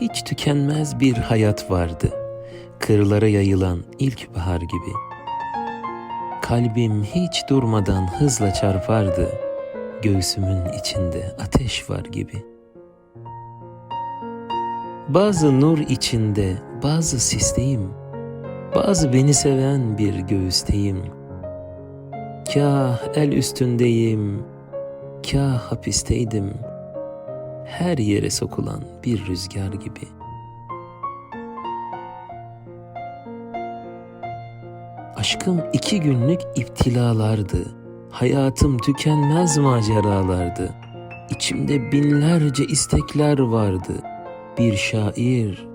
hiç tükenmez bir hayat vardı. Kırlara yayılan ilkbahar gibi. Kalbim hiç durmadan hızla çarpardı. Göğsümün içinde ateş var gibi. Bazı nur içinde, bazı sisteyim. Bazı beni seven bir göğüsteyim. Kah el üstündeyim, kah hapisteydim. Her yere sokulan bir rüzgar gibi. Aşkım iki günlük iptilalardı. Hayatım tükenmez maceralardı. İçimde binlerce istekler vardı. Bir şair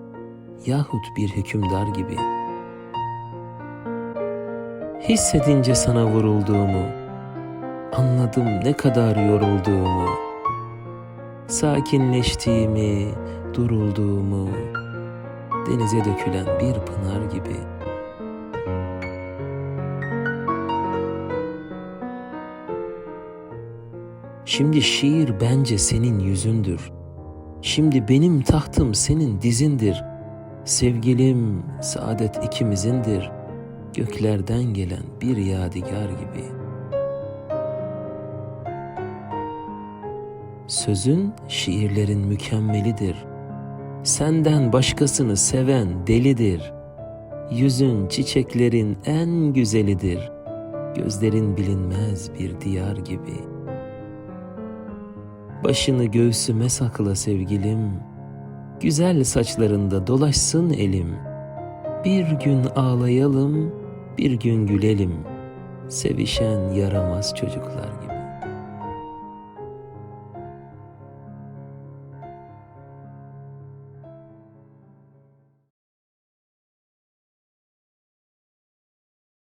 yahut bir hükümdar gibi. Hissedince sana vurulduğumu, anladım ne kadar yorulduğumu, sakinleştiğimi, durulduğumu, denize dökülen bir pınar gibi. Şimdi şiir bence senin yüzündür. Şimdi benim tahtım senin dizindir. Sevgilim, saadet ikimizindir. Göklerden gelen bir yadigar gibi. Sözün şiirlerin mükemmelidir. Senden başkasını seven delidir. Yüzün çiçeklerin en güzelidir. Gözlerin bilinmez bir diyar gibi.'' Başını göğsüme sakla sevgilim. Güzel saçlarında dolaşsın elim. Bir gün ağlayalım, bir gün gülelim. Sevişen yaramaz çocuklar gibi.